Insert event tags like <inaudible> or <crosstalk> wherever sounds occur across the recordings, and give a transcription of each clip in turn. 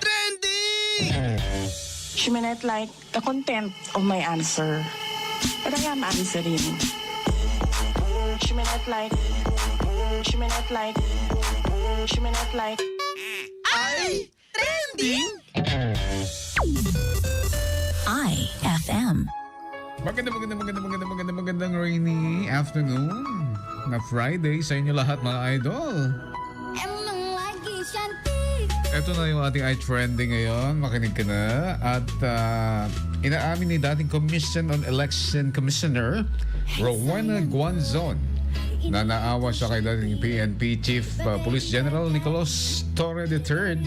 Trending! She may not like the content of my answer, but I am answering. She may not like, she may not like, she may not like. Ay! Trending! IFM. Maganda, maganda, maganda, maganda, maganda, magandang rainy afternoon na Friday sa inyo lahat mga idol. Ito na yung ating iTrending ngayon. Makinig ka na. At ah, inaamin ni dating Commission on Election Commissioner Rowena Guanzon na naawa siya kay dating PNP Chief ah, Police General Nicolas Torre III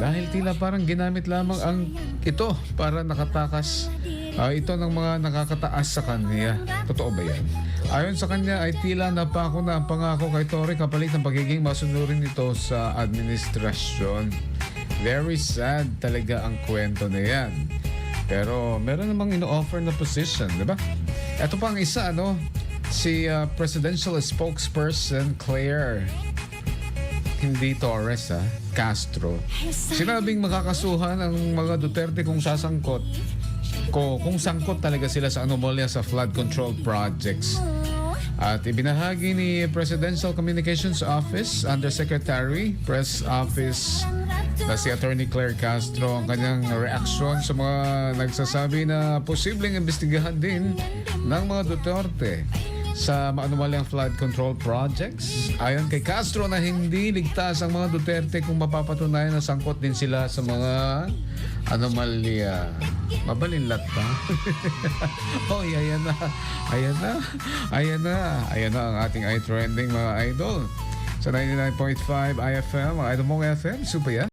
dahil tila parang ginamit lamang ang ito para nakatakas ah, ito ng mga nakakataas sa kanya. Totoo ba yan? Ayon sa kanya ay tila napako na ang pangako kay Torre kapalit ng pagiging masunurin nito sa administrasyon. Very sad talaga ang kwento na yan. Pero meron namang ino-offer na position, di ba? Ito pa ang isa, ano? Si ah, Presidential Spokesperson Claire hindi Torres ha, Castro. Sinabing makakasuhan ang mga Duterte kung sasangkot ko kung sangkot talaga sila sa anomalya sa flood control projects. At ibinahagi ni Presidential Communications Office Undersecretary Press Office na si Attorney Claire Castro ang kanyang reaksyon sa mga nagsasabi na posibleng imbestigahan din ng mga Duterte sa maanumalyang flood control projects. Ayon kay Castro na hindi ligtas ang mga Duterte kung mapapatunayan na sangkot din sila sa mga anomalya. Mabalinlat ba? <laughs> oh, ayan na. Ayan na. Ayan na. Ayan na ang ating eye trending mga idol. Sa 99.5 IFM, mga idol mong FM, super yan.